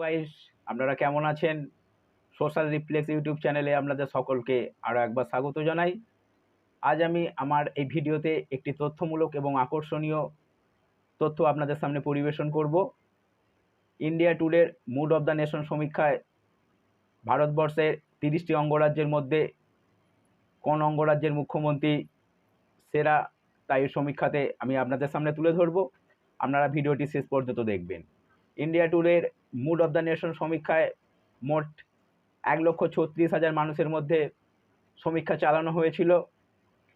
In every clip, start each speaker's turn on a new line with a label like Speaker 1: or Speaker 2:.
Speaker 1: Guys আপনারা কেমন আছেন? সোশ্যাল রিফ্লেক্স ইউটিউব চ্যানেলে আপনাদের সকলকে আরও একবার স্বাগত জানাই। আজ আমি আমার এই ভিডিওতে একটি তথ্যমূলক এবং আকর্ষণীয় তথ্য আপনাদের সামনে পরিবেশন করব। ইন্ডিয়া ট্যুরের মুড অফ দ্য নেশন সমীক্ষায় ভারতবর্ষের তিরিশটি অঙ্গরাজ্যের মধ্যে কোন অঙ্গরাজ্যের মুখ্যমন্ত্রী সেরা? তাই সমীক্ষাতে আমি আপনাদের সামনে তুলে ধরব। আপনারা ভিডিওটি শেষ পর্যন্ত দেখবেন। ইন্ডিয়া ট্যুরের মুড অফ দ্য নেশন সমীক্ষায় মোট এক লক্ষ ছত্রিশ হাজার মানুষের মধ্যে সমীক্ষা চালানো হয়েছিল।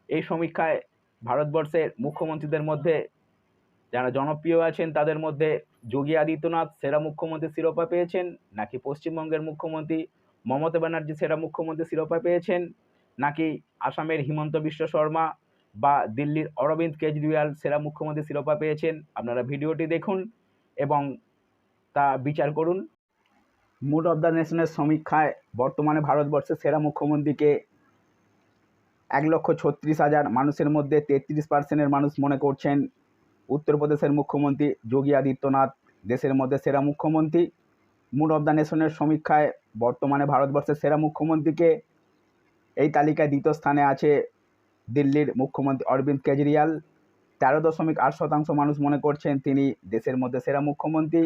Speaker 1: এই সমীক্ষায় ভারতবর্ষের মুখ্যমন্ত্রীদের মধ্যে যারা জনপ্রিয় আছেন, তাদের মধ্যে যোগী আদিত্যনাথ সেরা মুখ্যমন্ত্রী শিরোপা পেয়েছেন, নাকি পশ্চিমবঙ্গের মুখ্যমন্ত্রী মমতা ব্যানার্জি সেরা মুখ্যমন্ত্রী শিরোপা পেয়েছেন, নাকি আসামের হিমন্ত বিশ্ব শর্মা বা দিল্লির অরবিন্দ কেজরিওয়াল সেরা মুখ্যমন্ত্রী শিরোপা পেয়েছেন। আপনারা ভিডিওটি দেখুন এবং তা বিচার করুন। মুড অফ দ্য নেশনের সমীক্ষায় বর্তমানে ভারতবর্ষের সেরা মুখ্যমন্ত্রীকে এক লক্ষ ছত্রিশ হাজার মানুষের মধ্যে তেত্রিশ পার্সেন্টের মানুষ মনে করছেন উত্তরপ্রদেশের মুখ্যমন্ত্রী যোগী আদিত্যনাথ, দেশের মধ্যে সেরা মুখ্যমন্ত্রী। মুড অফ দ্য নেশনের সমীক্ষায় বর্তমানে ভারতবর্ষের সেরা মুখ্যমন্ত্রীকে এই তালিকায় দ্বিতীয় স্থানে আছে দিল্লির মুখ্যমন্ত্রী অরবিন্দ কেজরিওয়াল। তেরো দশমিক আট শতাংশ মানুষ মনে করছেন তিনি দেশের মধ্যে সেরা মুখ্যমন্ত্রী।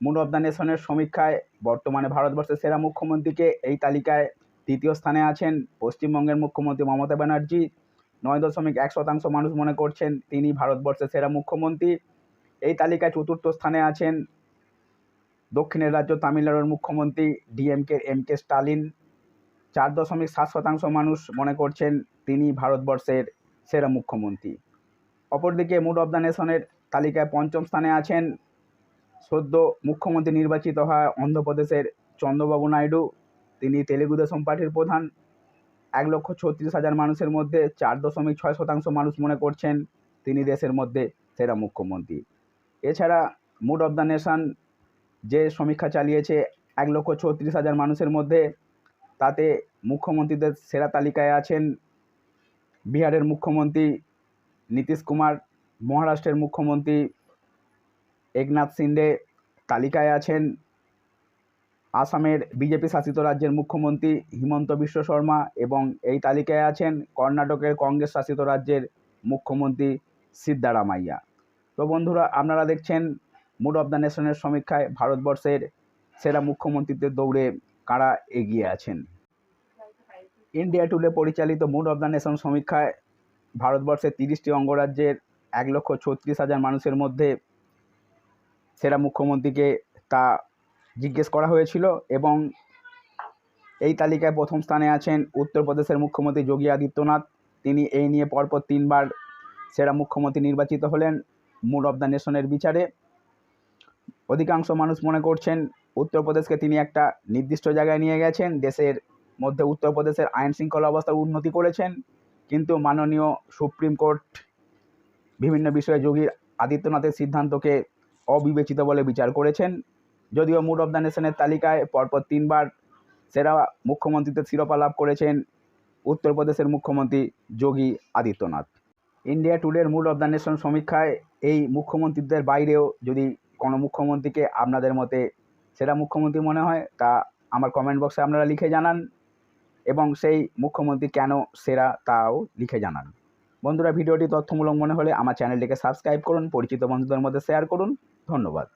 Speaker 1: মুড অফ দ্য নেশনের সমীক্ষায় বর্তমানে ভারতবর্ষের সেরা মুখ্যমন্ত্রীকে এই তালিকায় তৃতীয় স্থানে আছেন পশ্চিমবঙ্গের মুখ্যমন্ত্রী মমতা ব্যানার্জি। নয় দশমিক এক শতাংশ মানুষ মনে করছেন তিনি ভারতবর্ষের সেরা মুখ্যমন্ত্রী। এই তালিকায় চতুর্থ স্থানে আছেন দক্ষিণের রাজ্য তামিলনাড়ুর মুখ্যমন্ত্রী ডিএমকে, এম কে স্টালিন। চার দশমিক সাত শতাংশ মানুষ মনে করছেন তিনি ভারতবর্ষের সেরা মুখ্যমন্ত্রী। অপরদিকে মুড অফ দ্য নেশনের তালিকায় পঞ্চম স্থানে আছেন সদ্য মুখ্যমন্ত্রী নির্বাচিত হয় অন্ধ্রপ্রদেশের চন্দ্রবাবু নাইডু, তিনি তেলেগু দেশম পার্টির প্রধান। এক লক্ষ ছত্রিশ হাজার মানুষের মধ্যে চার দশমিক ছয় শতাংশ মানুষ মনে করছেন তিনি দেশের মধ্যে সেরা মুখ্যমন্ত্রী। এছাড়া মুড অফ দ্য নেশন যে সমীক্ষা চালিয়েছে এক লক্ষ ছত্রিশ হাজার মানুষের মধ্যে, তাতে মুখ্যমন্ত্রীদের সেরা তালিকায় আছেন বিহারের মুখ্যমন্ত্রী নীতিশ কুমার, মহারাষ্ট্রের মুখ্যমন্ত্রী একনাথ শিন্ডে তালিকায় আছেন আসামের বিজেপি শাসিত রাজ্যের মুখ্যমন্ত্রী হিমন্ত বিশ্ব শর্মা এবং এই তালিকায় আছেন কর্ণাটকের কংগ্রেস শাসিত রাজ্যের মুখ্যমন্ত্রী সিদ্ধারামাইয়া তো বন্ধুরা, আপনারা দেখছেন মুড অফ দ্য নেশনের সমীক্ষায় ভারতবর্ষের সেরা মুখ্যমন্ত্রীদের দৌড়ে কারা এগিয়ে আছেন? ইন্ডিয়া টুডে পরিচালিত মুড অফ দ্য নেশন সমীক্ষায় ভারতবর্ষের তিরিশটি অঙ্গরাজ্যের এক লক্ষ ছত্রিশ হাজার মানুষের মধ্যে সেরা মুখ্যমন্ত্রীকে তা জিজ্ঞেস করা হয়েছিল এবং এই তালিকায় প্রথম স্থানে আছেন উত্তরপ্রদেশের মুখ্যমন্ত্রী যোগী আদিত্যনাথ। তিনি এই নিয়ে পরপর তিনবার সেরা মুখ্যমন্ত্রী নির্বাচিত হলেন মুড অফ দ্য নেশনের বিচারে। অধিকাংশ মানুষ মনে করছেন উত্তরপ্রদেশকে তিনি একটা নির্দিষ্ট জায়গায় নিয়ে গেছেন। দেশের মধ্যে উত্তরপ্রদেশের আইন শৃঙ্খলা অবস্থার উন্নতি করেছেন। কিন্তু মাননীয় সুপ্রিম কোর্ট বিভিন্ন বিষয়ে যোগী আদিত্যনাথের সিদ্ধান্তকে অবিবেচিত বলে বিচার করেছেন। যদিও মুড অব দ্য নেশনের তালিকায় পরপর তিনবার সেরা মুখ্যমন্ত্রীতে শিরোপা লাভ করেছেন উত্তরপ্রদেশের মুখ্যমন্ত্রী যোগী আদিত্যনাথ। ইন্ডিয়া টুডের মুড অব দ্য নেশন সমীক্ষায় এই মুখ্যমন্ত্রীদের বাইরেও যদি কোনো মুখ্যমন্ত্রীকে আপনাদের মতে সেরা মুখ্যমন্ত্রী মনে হয়, তা আমার কমেন্ট বক্সে আপনারা লিখে জানান এবং সেই মুখ্যমন্ত্রী কেন সেরা তাও লিখে জানান। বন্ধুরা, ভিডিওটি তথ্যমূলক মনে হলে আমার চ্যানেলটিকে সাবস্ক্রাইব করুন, পরিচিত বন্ধুদের মধ্যে শেয়ার করুন। ধন্যবাদ।